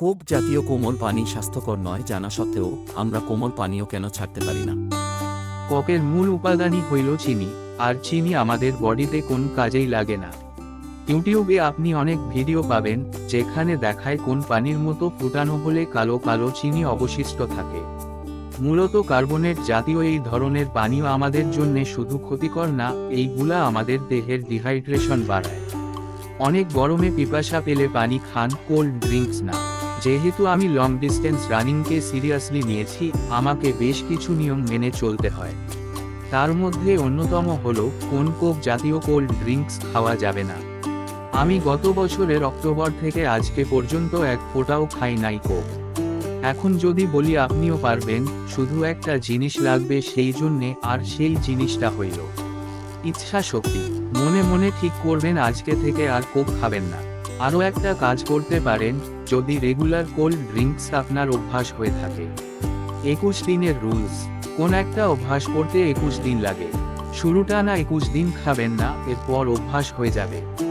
Coke জাতীয় কোমল পানি স্বাস্থ্যকর নয় জানা সত্ত্বেও আমরা কোমল পানীয় কেন ছাড়তে পারি না? ককের মূল উপাদানই হইল চিনি, আর চিনি আমাদের বডিতে কোন কাজেই লাগে না। ইউটিউবে আপনি অনেক ভিডিও পাবেন, যেখানে দেখায় কোন পানির মতো ফুটানো হলে কালো কালো চিনি অবশিষ্ট থাকে। মূলত কার্বনেট জাতীয় এই ধরনের পানীয় আমাদের জন্য শুধু ক্ষতিকর না, এইগুলা আমাদের দেহের ডিহাইড্রেশন বাড়ায়। অনেক গরমে পিপাসা পেলে পানি খান, কোল্ড ড্রিঙ্কস না। যেহেতু আমি লং ডিস্টেন্স রানিংকে সিরিয়াসলি নিয়েছি, আমাকে বেশ কিছু নিয়ম মেনে চলতে হয়। তার মধ্যে অন্যতম হল, কোন কোক জাতীয় কোল্ড ড্রিঙ্কস খাওয়া যাবে না। আমি গত বছরের অক্টোবর থেকে আজকে পর্যন্ত এক ফোঁটাও খাই নাই কোক। এখন যদি বলি আপনিও পারবেন, শুধু একটা জিনিস লাগবে সেই জন্যে আর সেই জিনিসটা হইল। ইচ্ছা শক্তি। মনে মনে ঠিক করবেন আজকে থেকে আর কোক খাবেন না। আরও একটা কাজ করতে পারেন যদি রেগুলার কোল্ড ড্রিঙ্কস আপনার অভ্যাস হয়ে থাকে। একুশ দিনের রুলস কোন একটা অভ্যাস করতে একুশ দিন লাগে। শুরুটা না একুশ দিন খাবেন না, এরপর অভ্যাস হয়ে যাবে।